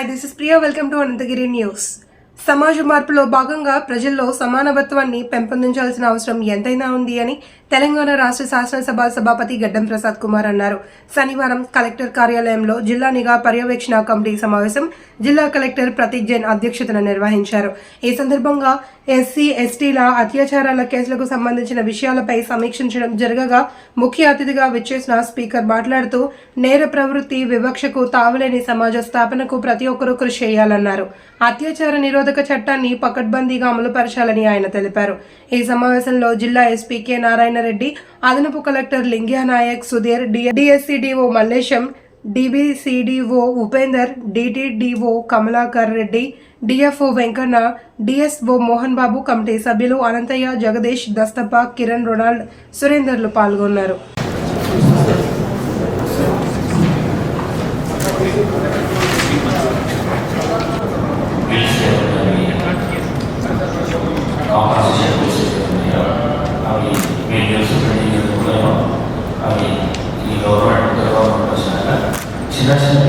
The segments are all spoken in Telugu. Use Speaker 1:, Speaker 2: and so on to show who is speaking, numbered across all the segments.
Speaker 1: Hi, this is Priya. Welcome to Anandagiri News. సమాజ మార్పులో భాగంగా ప్రజల్లో సమానవత్వాన్ని పెంపొందించాల్సిన అవసరం ఎంతైనా ఉంది అని తెలంగాణ రాష్ట్ర శాసనసభ సభాపతి గడ్డం ప్రసాద్ కుమార్ అన్నారు. శనివారం కలెక్టర్ కార్యాలయంలో జిల్లా నిఘా పర్యవేక్షణ కమిటీ సమావేశం జిల్లా కలెక్టర్ ప్రతీక్ జైన్ అధ్యక్షతన నిర్వహించారు. ఈ సందర్భంగా ఎస్సీ ఎస్టీల అత్యాచారాల కేసులకు సంబంధించిన విషయాలపై సమీక్షించడం జరగగా ముఖ్య అతిథిగా విచ్చేసిన స్పీకర్ మాట్లాడుతూ నేర ప్రవృత్తి వివక్షకు తావులేని సమాజ స్థాపనకు ప్రతి ఒక్కరూ కృషి చేయాలన్నారు. అత్యాచార నిరోధక చట్టాన్ని పకడ్బందీగా అమలుపరచాలని ఆయన తెలిపారు. ఈ సమావేశంలో జిల్లా ఎస్పీ కె నారాయణరెడ్డి అదనపు collector Lingya Nayak Sudheer DSCDO Mallesham DBCDO Upender DTDO Kamalakar Reddy DFO Venkanna DSO Mohan Babu committee సభ్యులు అనంతయ్య జగదీష్ దస్తప్ప కిరణ్ రొనాల్డ్ సురేందర్లు పాల్గొన్నారు.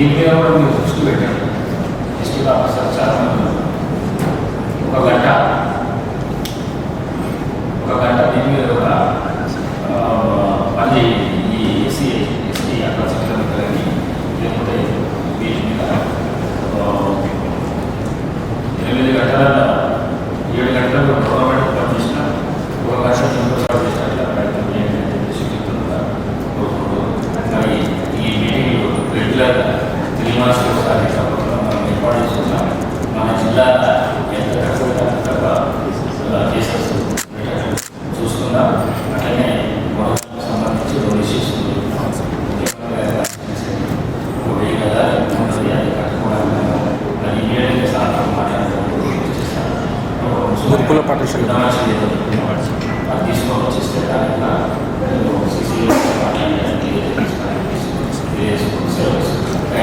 Speaker 2: దీని మీద కూడా మీరు దృష్టి పెట్టండి. డిస్ట్రిక్ట్ ఆఫీసర్ చాలా ఒక గంట. ఒక గంట পার্টিশন